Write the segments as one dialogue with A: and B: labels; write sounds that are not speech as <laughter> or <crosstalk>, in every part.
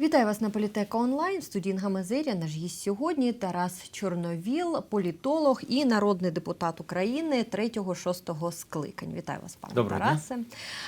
A: Вітаю вас на Політека онлайн. В студії Гамазиря. Наш гість сьогодні Тарас Чорновіл, політолог і народний депутат України 3-6 скликань. Вітаю вас, пане
B: Доброго.
A: Тарасе.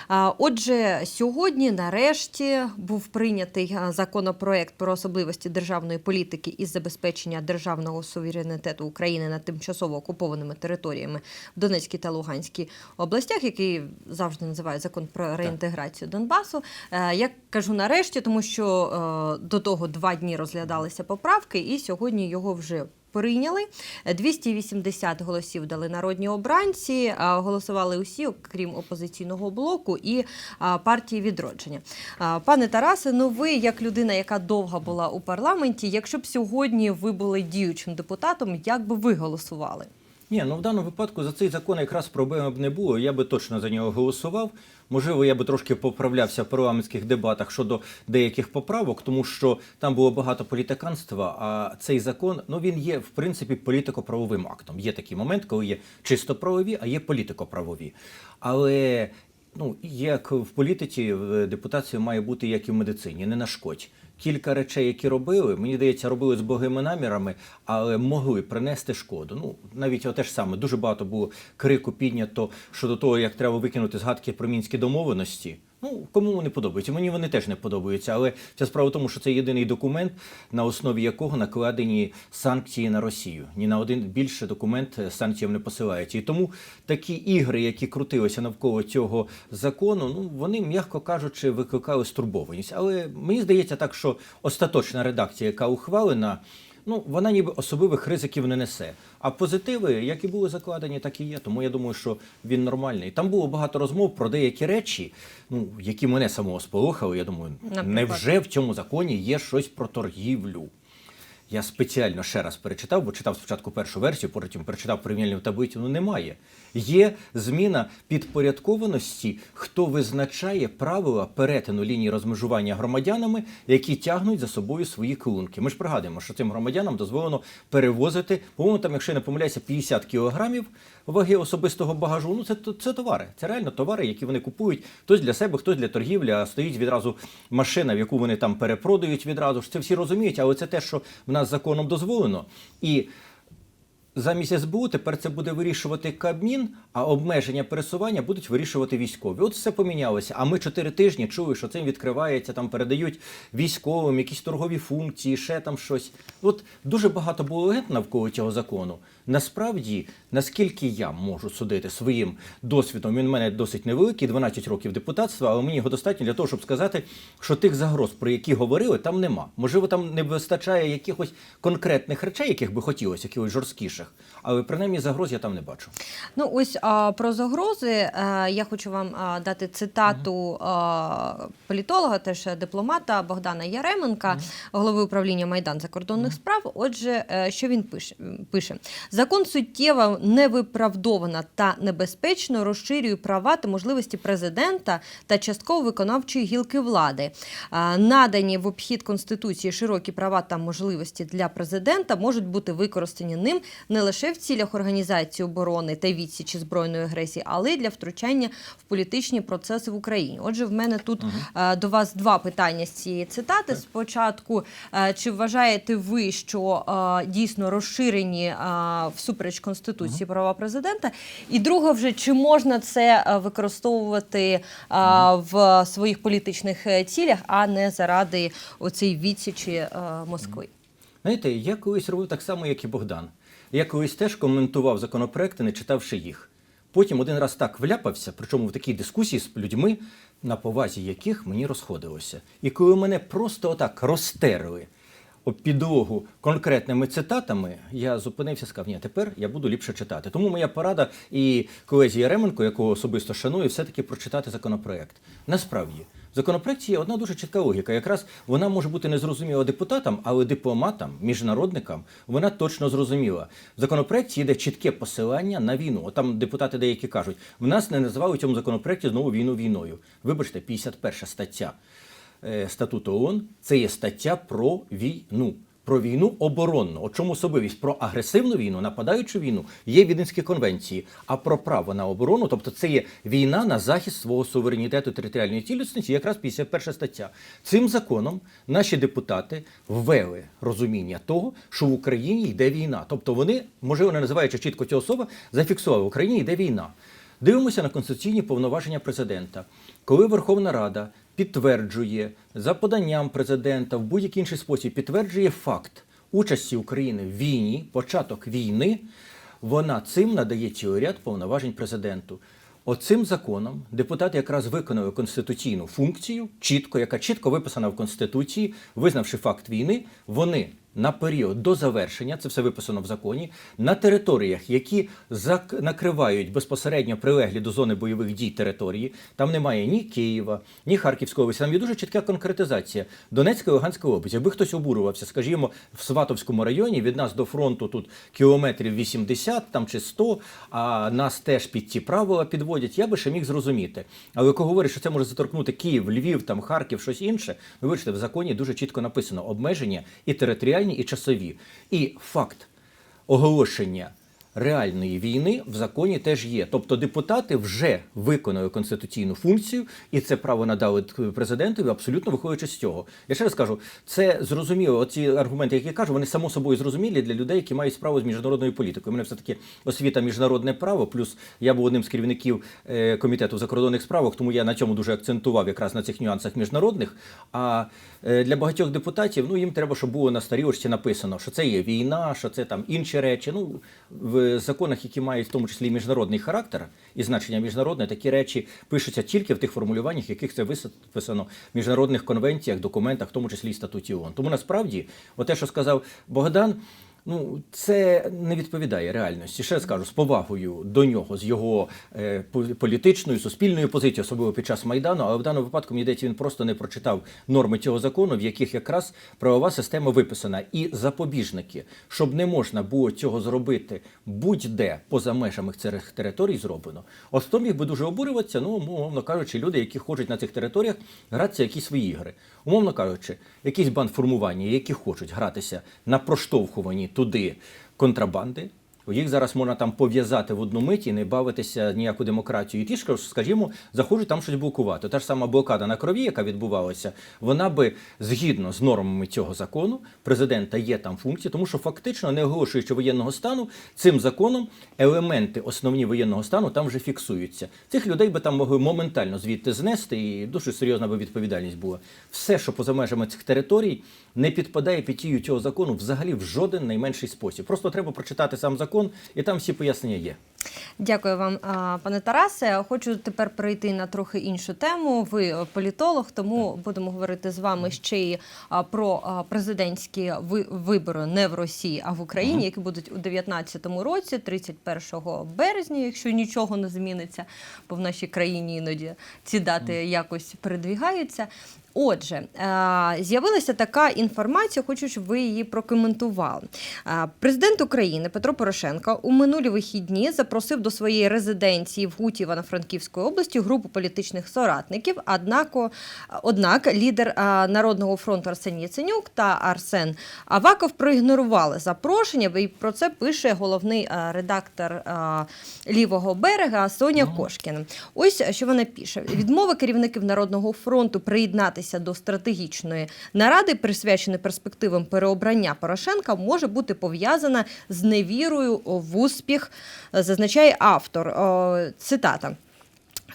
A: А, Отже, сьогодні нарешті був прийнятий законопроект про особливості державної політики із забезпечення державного суверенітету України над тимчасово окупованими територіями в Донецькій та Луганській областях, який завжди називають закон про реінтеграцію Донбасу. Е, Я кажу нарешті, тому що до того два дні розглядалися поправки, і сьогодні його вже. Прийняли 280 голосів дали народні обранці. а Голосували усі, окрім опозиційного блоку і партії відродження. Пане Тарасе, ну ви як людина, яка довго була у парламенті, якщо б сьогодні ви були діючим депутатом, як би ви голосували?
B: Ні, ну в даному випадку за цей закон якраз проблеми б не було. Я би точно за нього голосував. Можливо, я би трошки поправлявся в парламентських дебатах щодо деяких поправок, тому що там було багато політиканства. А цей закон ну він є в принципі політико-правовим актом. Є такий момент, коли є чисто правові, а є політико-правові. Але ну як в політиці, в депутації має бути як і в медицині, не нашкодь. Кілька речей, які робили, мені здається, робили з благими намірами, але могли принести шкоду. Ну навіть те ж саме дуже багато було крику піднято щодо того, як треба викинути згадки про мінські домовленості. Ну кому вони подобаються? Мені вони теж не подобаються. Але ця справа в тому, що це єдиний документ, на основі якого накладені санкції на Росію. Ні на один більше документ е, санкціям не посилається. І тому такі ігри, які крутилися навколо цього закону, ну вони, м'яко кажучи, викликали стурбованість. Але мені здається так, що остаточна редакція, яка ухвалена. Ну, вона ніби особливих ризиків не несе. А позитиви, як і були закладені, так і є. Тому я думаю, що він нормальний. Там було багато розмов про деякі речі, ну які мене самого сполохали. Я думаю,
A: Наприклад?
B: невже в цьому законі є щось про торгівлю? Я спеціально ще раз перечитав, бо читав спочатку першу версію, потім перечитав порівняльну таблицю. Ну немає. Є зміна підпорядкованості, хто визначає правила перетину лінії розмежування громадянами, які тягнуть за собою свої клунки. Ми ж пригадуємо, що цим громадянам дозволено перевозити, по-моєму, там, якщо я не помиляюся, 50 кілограмів ваги особистого багажу. Ну це, це товари. Це реально товари, які вони купують. Хтось для себе, хтось для торгівлі, а стоїть відразу машина, в яку вони там перепродають відразу. Це всі розуміють, але це те, що в нас законом дозволено. І замість СБУ тепер це буде вирішувати Кабмін, а обмеження пересування будуть вирішувати військові. От все помінялося. А ми чотири тижні чули, що цим відкривається, там передають військовим якісь торгові функції, ще там щось. От дуже багато було легенд навколо цього закону. Насправді, наскільки я можу судити своїм досвідом, він в мене досить невеликий, 12 років депутатства, але мені його достатньо для того, щоб сказати, що тих загроз, про які говорили, там нема. Можливо, там не вистачає якихось конкретних речей, яких би хотілося, якихось жорсткіших. Але принаймні загроз я там не бачу.
A: Ну, ось а, про загрози. е, я хочу вам а, дати цитату а, політолога, теж дипломата Богдана Яременка, голови управління Майдан закордонних справ. Отже, е, що він пише? пише: закон суттєво невиправдовано та небезпечно розширює права та можливості президента та частково виконавчої гілки влади. Надані в обхід конституції широкі права та можливості для президента можуть бути використані ним не лише в цілях організації оборони та відсічі збройної агресії, але й для втручання в політичні процеси в Україні. Отже, в мене тут е, до вас два питання з цієї цитати. Спочатку, е, чи вважаєте ви, що дійсно розширені всупереч конституції права президента? І друге, вже чи можна це е, використовувати е, в своїх політичних е, цілях, а не заради оцеї відсічі е, Москви?
B: Знаєте, я колись робив так само, як і Богдан. Я колись теж коментував законопроекти, не читавши їх. Потім один раз так вляпався, причому в такій дискусії з людьми, на повазі яких мені розходилося. І коли мене просто отак розтерли підлогу конкретними цитатами, я зупинився сказав, ні, тепер я буду ліпше читати. Тому моя порада і колезі Яременко, якого особисто шаную, все-таки прочитати законопроект. Насправді, в законопроекті є одна дуже чітка логіка. Якраз вона може бути незрозуміла депутатам, але дипломатам, міжнародникам вона точно зрозуміла. В законопроекті йде чітке посилання на війну. От Там депутати деякі кажуть, в нас не називали в цьому законопроекті знову війну війною. Вибачте, 51 стаття статуту ООН – це є стаття про війну. про війну оборонну. От чому особливість про агресивну війну, нападаючу війну є в Віденській конвенції, а про право на оборону, тобто це є війна на захист свого суверенітету територіальної цілісності, якраз 51 стаття. Цим законом наші депутати ввели розуміння того, що в Україні йде війна. Тобто вони, можливо, не називаючи чітко цього слова, зафіксували в Україні йде війна. Дивимося на конституційні повноваження президента. Коли Верховна Рада підтверджує за поданням президента в будь-який інший спосіб, підтверджує факт участі України в війні, початок війни, вона цим надає цілий ряд повноважень президенту. Оцим законом депутати якраз виконали конституційну функцію, чітко, яка чітко виписана в Конституції, визнавши факт війни, вони на період до завершення, це все виписано в законі, на територіях, які накривають безпосередньо прилеглі до зони бойових дій території, там немає ні Києва, ні Харківської області. Там є дуже чітка конкретизація Донецька і Луганська область. Якби хтось обурювався, скажімо, в Сватовському районі від нас до фронту тут кілометрів 80 там чи 100, а нас теж під ці правила підводять, я би ще міг зрозуміти. Але коли говорять, що це може заторкнути Київ, Львів, там Харків, щось інше, ви бачите, в законі дуже чітко написано обмеження і територіальні, і часові. І факт оголошення реальної війни в законі теж є. Тобто депутати вже виконали конституційну функцію, і це право надали президентові, абсолютно виходячи з цього. Я ще раз кажу, це зрозуміло. Оці аргументи, які я кажу, вони само собою зрозумілі для людей, які мають справу з міжнародною політикою. У мене все таки освіта міжнародне право. Плюс я був одним з керівників е, комітету закордонних справах, тому я на цьому дуже акцентував якраз на цих нюансах міжнародних. А е, для багатьох депутатів, ну їм треба, щоб було на старілочці написано, що це є війна, що це там інші речі. Ну в законах, які мають в тому числі і міжнародний характер і значення міжнародне, такі речі пишуться тільки в тих формулюваннях, яких це виписано в міжнародних конвенціях, документах, в тому числі і статуті ООН. Тому насправді, оте, що сказав Богдан. Ну, це не відповідає реальності. Ще раз кажу, з повагою до нього, з його е, політичною, суспільною позицією, особливо під час майдану. Але в даному випадку мені здається, він просто не прочитав норми цього закону, в яких якраз правова система виписана. І запобіжники, щоб не можна було цього зробити будь-де поза межами цих територій, зроблено. От хто міг би дуже обурюватися, ну умовно кажучи, люди, які хочуть на цих територіях гратися якісь свої ігри. Умовно кажучи, якісь бандформування, які хочуть гратися на проштовхуванні туди контрабанди. Їх зараз можна там пов'язати в одну мить і не бавитися ніяку демократію. Ті ж, скажімо, захочуть там щось блокувати. Та ж сама блокада на крові, яка відбувалася, вона би згідно з нормами цього закону, президента є там функції, тому що фактично, не оголошуючи воєнного стану, цим законом елементи основні воєнного стану там вже фіксуються. Цих людей би там могли моментально звідти знести, і дуже серйозна би відповідальність була. Все, що поза межами цих територій, не підпадає під дію цього закону взагалі в жоден найменший спосіб. Просто треба прочитати сам закон, і там всі пояснення є.
A: Дякую вам, пане Тарасе. Хочу тепер перейти на трохи іншу тему. Ви е, політолог, тому будемо говорити з вами ще й про президентські ви- вибори не в Росії, а в Україні, які будуть у 2019 році, 31 березня, якщо нічого не зміниться, бо в нашій країні іноді ці дати якось передвігаються. Отже, е, з'явилася така інформація, хочу, щоб ви її прокоментували. Е, Президент України Петро Порошенко у минулі вихідні запросив до своєї резиденції в Гуті Івано-Франківської області групу політичних соратників. Однако, однак лідер е, Народного фронту Арсеній Яценюк та Арсен Аваков проігнорували запрошення. І про це пише головний редактор лівого берега Соня Кошкіна. Ось що вона пише: відмова керівників Народного фронту приєднатися до стратегічної наради, присвяченої перспективам переобрання Порошенка, може бути пов'язана з невірою в успіх, зазначає автор. Цитата.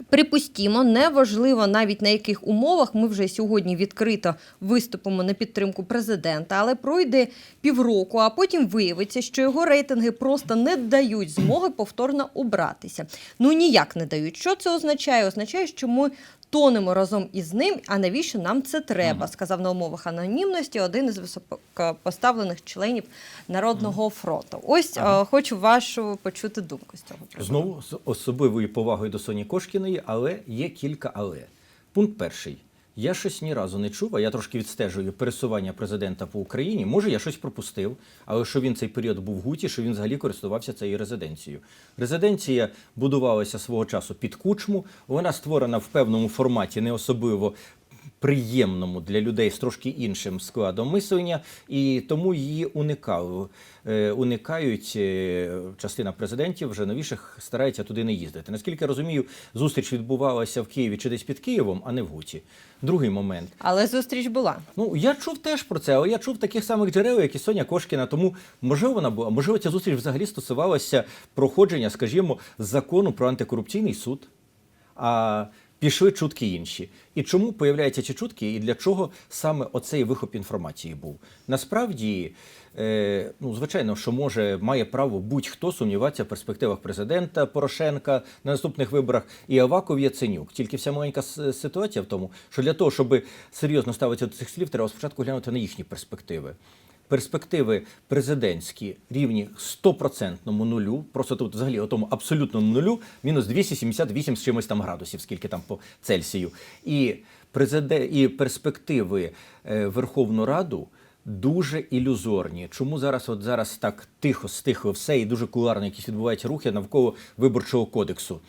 A: Припустімо, неважливо навіть на яких умовах ми вже сьогодні відкрито виступимо на підтримку президента, але пройде півроку, а потім виявиться, що його рейтинги просто не дають змоги повторно обратися. Ну ніяк не дають. Що це означає? Означає, що ми тонемо разом із ним. А навіщо нам це треба? сказав на умовах анонімності один із високопоставлених членів Народного фронту. Ось
B: Ага.
A: е, хочу вашу почути думку з цього приводу.
B: Знову з особливою повагою до Соні Кошкіної, але є кілька але. Пункт перший. Я щось ні разу не чув, а я трошки відстежую пересування президента по Україні. Може, я щось пропустив, але що він цей період був в Гуті, що він взагалі користувався цією резиденцією. Резиденція будувалася свого часу під кучму. Вона створена в певному форматі, не особливо приємному для людей з трошки іншим складом мислення, і тому її уникали. Е, Уникають е, частина президентів вже новіших старається туди не їздити. Наскільки я розумію, зустріч відбувалася в Києві чи десь під Києвом, а не в Гуті. Другий момент.
A: Але зустріч була.
B: Ну, я чув теж про це, але я чув таких самих джерел, як і Соня Кошкіна. Тому можливо вона була, можливо, ця зустріч взагалі стосувалася проходження, скажімо, закону про антикорупційний суд. А пішли чутки інші. І чому появляються ці чутки, і для чого саме оцей вихоп інформації був? Насправді, е, ну звичайно, що може має право будь-хто сумніватися в перспективах президента Порошенка на наступних виборах і Аваков Яценюк. Тільки вся маленька ситуація в тому, що для того, щоб серйозно ставитися до цих слів, треба спочатку глянути на їхні перспективи. Перспективи президентські рівні 100% нулю, просто тут взагалі о тому абсолютному нулю, мінус 278 з чимось там градусів, скільки там по Цельсію. І, президе... і перспективи е, Верховну Раду дуже ілюзорні. Чому зараз от зараз так тихо, стихло все і дуже куларно якісь відбуваються рухи навколо виборчого кодексу?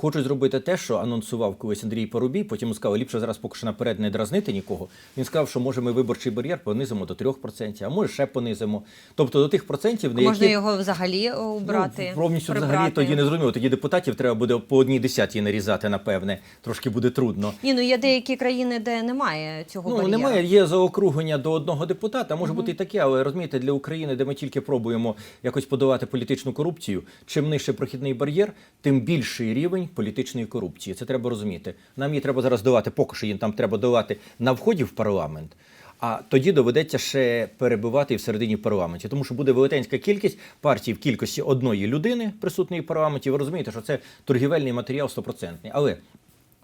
B: Хочуть зробити те, що анонсував колись Андрій Порубій, потім сказав, ліпше зараз поки що наперед не дразнити нікого. Він сказав, що може ми виборчий бар'єр понизимо до 3%, а може ще понизимо. Тобто до тих процентів,
A: Можна
B: які
A: його взагалі убрати.
B: Ну, повністю взагалі тоді не зрозуміло. Тоді депутатів треба буде по одній десятій нарізати, напевне. Трошки буде трудно.
A: Ні, ну є деякі країни, де немає цього
B: Ну,
A: бар'єра.
B: немає, є заокруглення до одного депутата, може бути і таке, але розумієте, для України, де ми тільки пробуємо якось подолати політичну корупцію, чим нижче прохідний бар'єр, тим більший рівень політичної корупції. Це треба розуміти. Нам її треба зараз долати, поки що її там треба долати на вході в парламент. А тоді доведеться ще перебивати і всередині парламенті, тому що буде велетенська кількість партій в кількості одної людини присутньої в парламенті. Ви розумієте, що це торгівельний матеріал стопроцентний. Але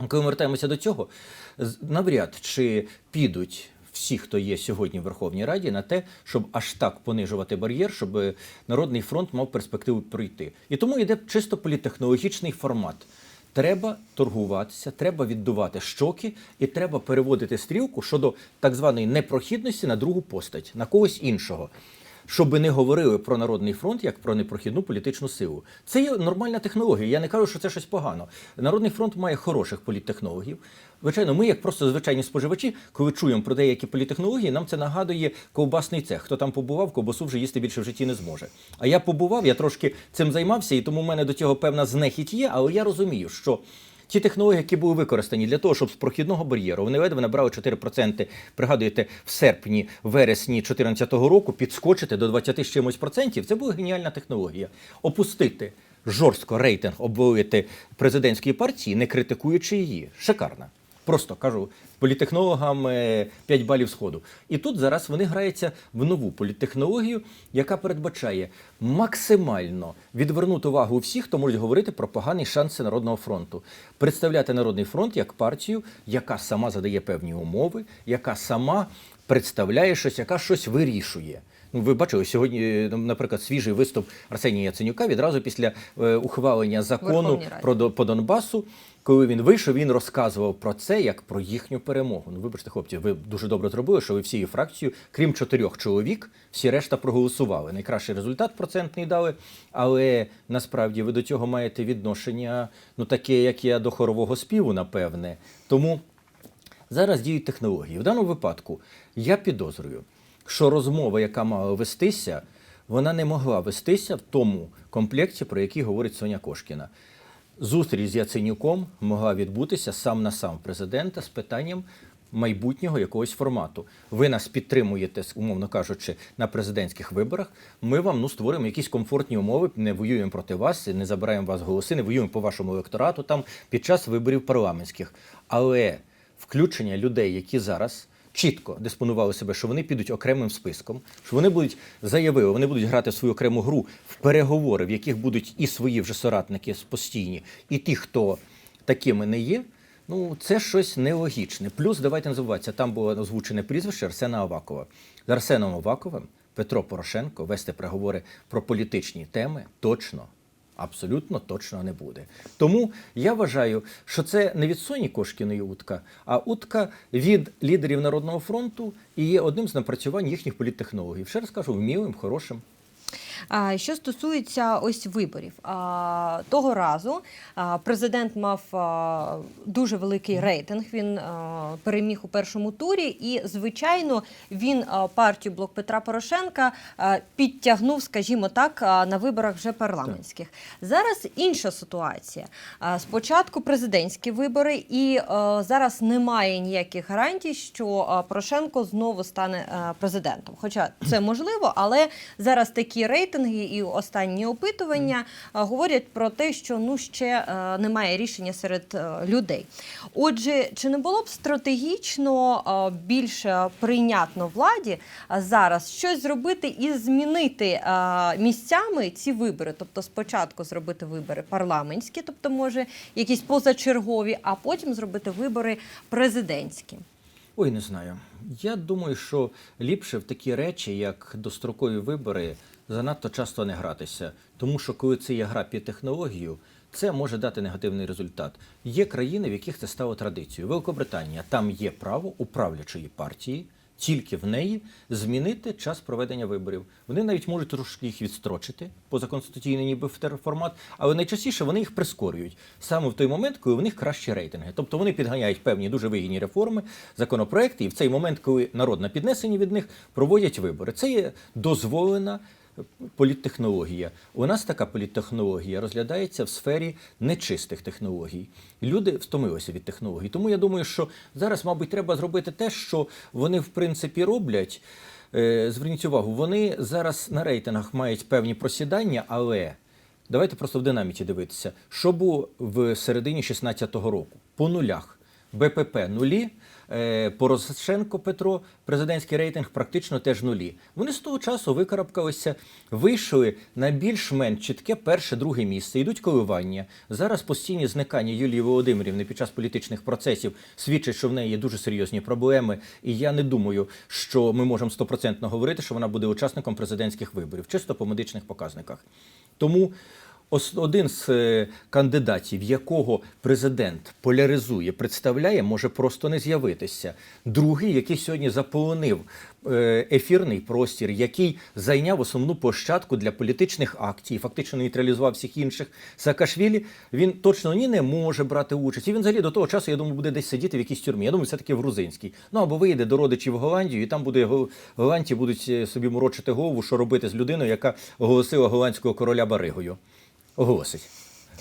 B: коли ми вертаємося до цього, навряд чи підуть всі, хто є сьогодні в Верховній Раді, на те, щоб аж так понижувати бар'єр, щоб Народний фронт мав перспективу пройти. І тому йде чисто політтехнологічний формат. Треба торгуватися, треба віддувати щоки, і треба переводити стрілку щодо так званої непрохідності на другу постать, на когось іншого. Щоб не говорили про Народний фронт як про непрохідну політичну силу. Це є нормальна технологія. Я не кажу, що це щось погано. Народний фронт має хороших політтехнологів. Звичайно, ми, як просто звичайні споживачі, коли чуємо про деякі політтехнології, нам це нагадує ковбасний цех. Хто там побував, ковбасу вже їсти більше в житті не зможе. А я побував, я трошки цим займався, і тому в мене до цього певна знехідь є, але я розумію, що. Ті технології, які були використані для того, щоб з прохідного бар'єру вони ледве набрали 4%, пригадуєте, в серпні, вересні 2014 року підскочити до 20 з чимось процентів. Це була геніальна технологія. Опустити жорстко рейтинг, обвалити президентської партії, не критикуючи її. Шикарна. Просто кажу політехнологам е, 5 балів сходу. І тут зараз вони граються в нову політтехнологію, яка передбачає максимально відвернути увагу всіх, хто можуть говорити про погані шанси Народного фронту, представляти Народний фронт як партію, яка сама задає певні умови, яка сама представляє щось, яка щось вирішує. Ну, ви бачили сьогодні, е, наприклад, свіжий виступ Арсенія Яценюка відразу після е, ухвалення закону про по Донбасу. Коли він вийшов, він розказував про це як про їхню перемогу. Ну, вибачте, хлопці, ви дуже добре зробили, що ви всією фракцією, крім чотирьох чоловік, всі решта проголосували. Найкращий результат процентний дали, але насправді ви до цього маєте відношення, ну таке, як я до хорового співу, напевне. Тому зараз діють технології. В даному випадку я підозрюю, що розмова, яка мала вестися, вона не могла вестися в тому комплекті, про який говорить Соня Кошкіна. Зустріч з Яценюком могла відбутися сам на сам президента з питанням майбутнього якогось формату. Ви нас підтримуєте, умовно кажучи, на президентських виборах. Ми вам ну створимо якісь комфортні умови, не воюємо проти вас, не забираємо вас голоси, не воюємо по вашому електорату там під час виборів парламентських. Але включення людей, які зараз чітко диспонували себе, що вони підуть окремим списком, що вони будуть заявили, вони будуть грати свою окрему гру в переговори, в яких будуть і свої вже соратники постійні, і ті, хто такими не є. Ну, це щось нелогічне. Плюс давайте не там було озвучене прізвище Арсена Авакова. З Арсеном Аваковим Петро Порошенко вести переговори про політичні теми точно. Абсолютно точно не буде. Тому я вважаю, що це не від Соні Кошкіної утка, а утка від лідерів Народного фронту і є одним з напрацювань їхніх політтехнологів. Ще раз кажу, вмілим, хорошим.
A: Що стосується ось виборів, того разу президент мав дуже великий рейтинг. Він переміг у першому турі, і звичайно він партію Блок Петра Порошенка підтягнув, скажімо так, на виборах вже парламентських. Зараз інша ситуація. Спочатку президентські вибори, і зараз немає ніяких гарантій, що Порошенко знову стане президентом. Хоча це можливо, але зараз такі рейтинги і останні опитування говорять про те, що ну ще е, немає рішення серед е, людей. Отже, чи не було б стратегічно е, більш е, прийнятно владі зараз щось зробити і змінити е, місцями ці вибори? Тобто, спочатку зробити вибори парламентські, тобто, може, якісь позачергові, а потім зробити вибори президентські.
B: Ой, не знаю. Я думаю, що ліпше в такі речі, як дострокові вибори, занадто часто не гратися. Тому що коли це є гра під технологію, це може дати негативний результат. Є країни, в яких це стало традицією. Великобританія там є право управлячої партії. Тільки в неї змінити час проведення виборів. Вони навіть можуть трошки їх відстрочити позаконституційний ніби в формат, але найчастіше вони їх прискорюють саме в той момент, коли в них кращі рейтинги. Тобто вони підганяють певні дуже вигідні реформи, законопроекти, і в цей момент, коли народ на піднесенні від них проводять вибори. Це є дозволена політтехнологія. У нас така політтехнологія розглядається в сфері нечистих технологій. Люди втомилися від технологій. Тому я думаю, що зараз, мабуть, треба зробити те, що вони в принципі роблять. Е, Зверніть увагу, вони зараз на рейтингах мають певні просідання, але давайте просто в динаміці дивитися, що було в середині 2016 року по нулях. БПП нулі, е, Порошенко Петро, президентський рейтинг практично теж нулі. Вони з того часу викарабкалися, вийшли на більш-менш чітке перше-друге місце, йдуть коливання. Зараз постійні зникання Юлії Володимирівни під час політичних процесів свідчать, що в неї є дуже серйозні проблеми. І я не думаю, що ми можемо стопроцентно говорити, що вона буде учасником президентських виборів, чисто по медичних показниках. Тому один з е, кандидатів, якого президент поляризує, представляє, може просто не з'явитися. Другий, який сьогодні заполонив е, ефірний простір, який зайняв основну площадку для політичних акцій, фактично нейтралізував всіх інших. Саакашвілі, він точно ні не може брати участь. І він взагалі до того часу, я думаю, буде десь сидіти в якійсь тюрмі. Я думаю, це таки в грузинській. Ну або виїде до родичів в Голландію, і там буде го- голландці будуть е, собі морочити голову, що робити з людиною, яка оголосила голландського короля баригою. Оголосить.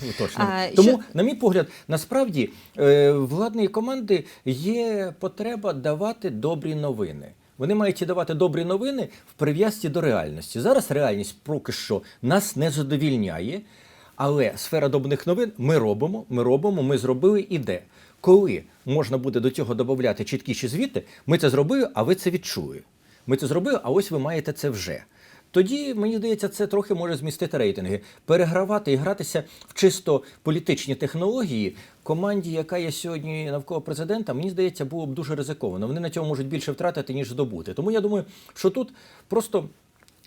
B: Ну, Точно.
A: А,
B: Тому,
A: що-
B: на мій погляд, насправді е, владної команди є потреба давати добрі новини. Вони мають давати добрі новини в прив'язці до реальності. Зараз реальність поки що нас не задовільняє, але сфера добрих новин ми робимо, ми робимо, ми зробили і де. Коли можна буде до цього додати чіткіші звіти, ми це зробили, а ви це відчули. Ми це зробили, а ось ви маєте це вже. Тоді, мені здається, це трохи може змістити рейтинги. Перегравати і гратися в чисто політичні технології команді, яка є сьогодні навколо президента, мені здається, було б дуже ризиковано. Вони на цьому можуть більше втратити, ніж здобути. Тому я думаю, що тут просто.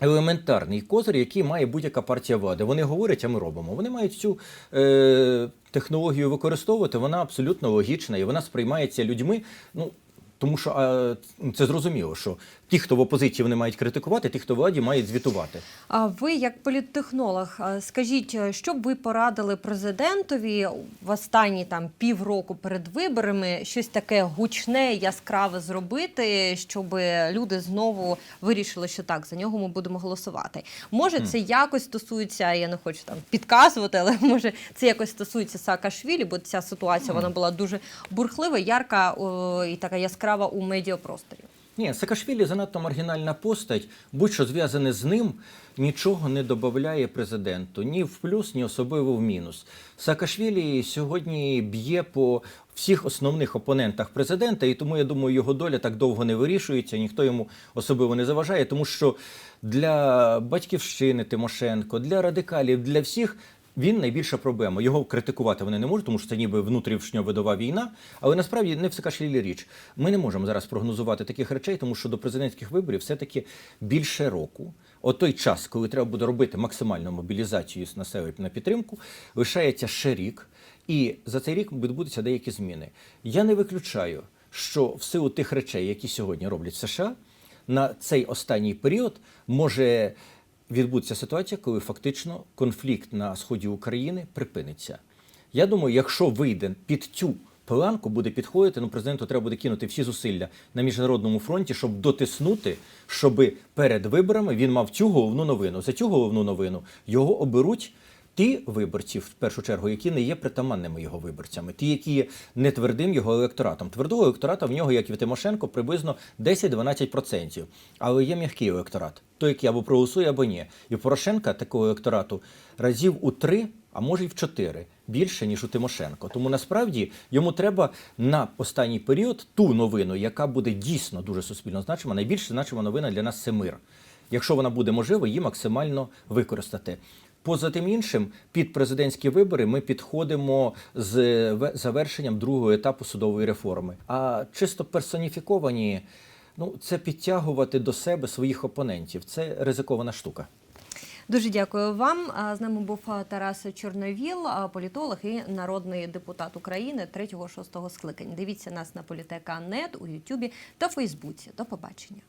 B: Елементарний козир, який має будь-яка партія влади. Вони говорять, а ми робимо. Вони мають цю е, технологію використовувати. Вона абсолютно логічна і вона сприймається людьми. Ну тому що а, це зрозуміло, що ті, хто в опозиції вони мають критикувати, ті, хто в владі, мають звітувати.
A: А ви, як політтехнолог, скажіть, е, що б ви порадили президентові в останні там півроку перед виборами щось таке гучне, яскраве зробити, щоб люди знову вирішили, що так за нього ми будемо голосувати? Може, це якось стосується, я не хочу там підказувати, але <laughs> може це якось стосується Саакашвілі, бо ця ситуація вона була дуже бурхлива, ярка о, і така яскрава у медіапросторі.
B: Ні, Саакашвілі занадто маргінальна постать, будь-що зв'язане з ним, нічого не додає президенту ні в плюс, ні особливо в мінус. Саакашвілі сьогодні б'є по всіх основних опонентах президента, і тому я думаю, його доля так довго не вирішується, ніхто йому особливо не заважає, тому що для батьківщини Тимошенко, для радикалів, для всіх. Він найбільша проблема. Його критикувати вони не можуть, тому що це ніби внутрішньовидова війна. Але насправді не в Саакашвілі річ. Ми не можемо зараз прогнозувати таких речей, тому що до президентських виборів все-таки більше року. От той час, коли треба буде робити максимальну мобілізацію населення на підтримку, лишається ще рік, і за цей рік відбудуться деякі зміни. Я не виключаю, що в силу тих речей, які сьогодні роблять США, на цей останній період може відбудеться ситуація, коли фактично конфлікт на сході України припиниться. Я думаю, якщо вийде під цю планку, буде підходити, ну президенту треба буде кинути всі зусилля на міжнародному фронті, щоб дотиснути, щоб перед виборами він мав цю головну новину. За цю головну новину його оберуть. Ті виборці, в першу чергу, які не є притаманними його виборцями, ті, які є не твердим його електоратом. Твердого електората в нього, як і в Тимошенко, приблизно 10-12%. Але є м'який електорат, той, який або проголосує, або ні. І в Порошенка такого електорату разів у три, а може й в чотири більше, ніж у Тимошенко. Тому насправді йому треба на останній період ту новину, яка буде дійсно дуже суспільно значима. Найбільш значима новина для нас це мир. Якщо вона буде можлива, її максимально використати. Поза тим іншим, під президентські вибори ми підходимо з завершенням другого етапу судової реформи. А чисто персоніфіковані, ну це підтягувати до себе своїх опонентів. Це ризикована штука.
A: Дуже дякую вам. З нами був Тарас Чорновіл, політолог і народний депутат України 3-6 скликання. Дивіться нас на політека.нет у Ютубі та Фейсбуці. До побачення.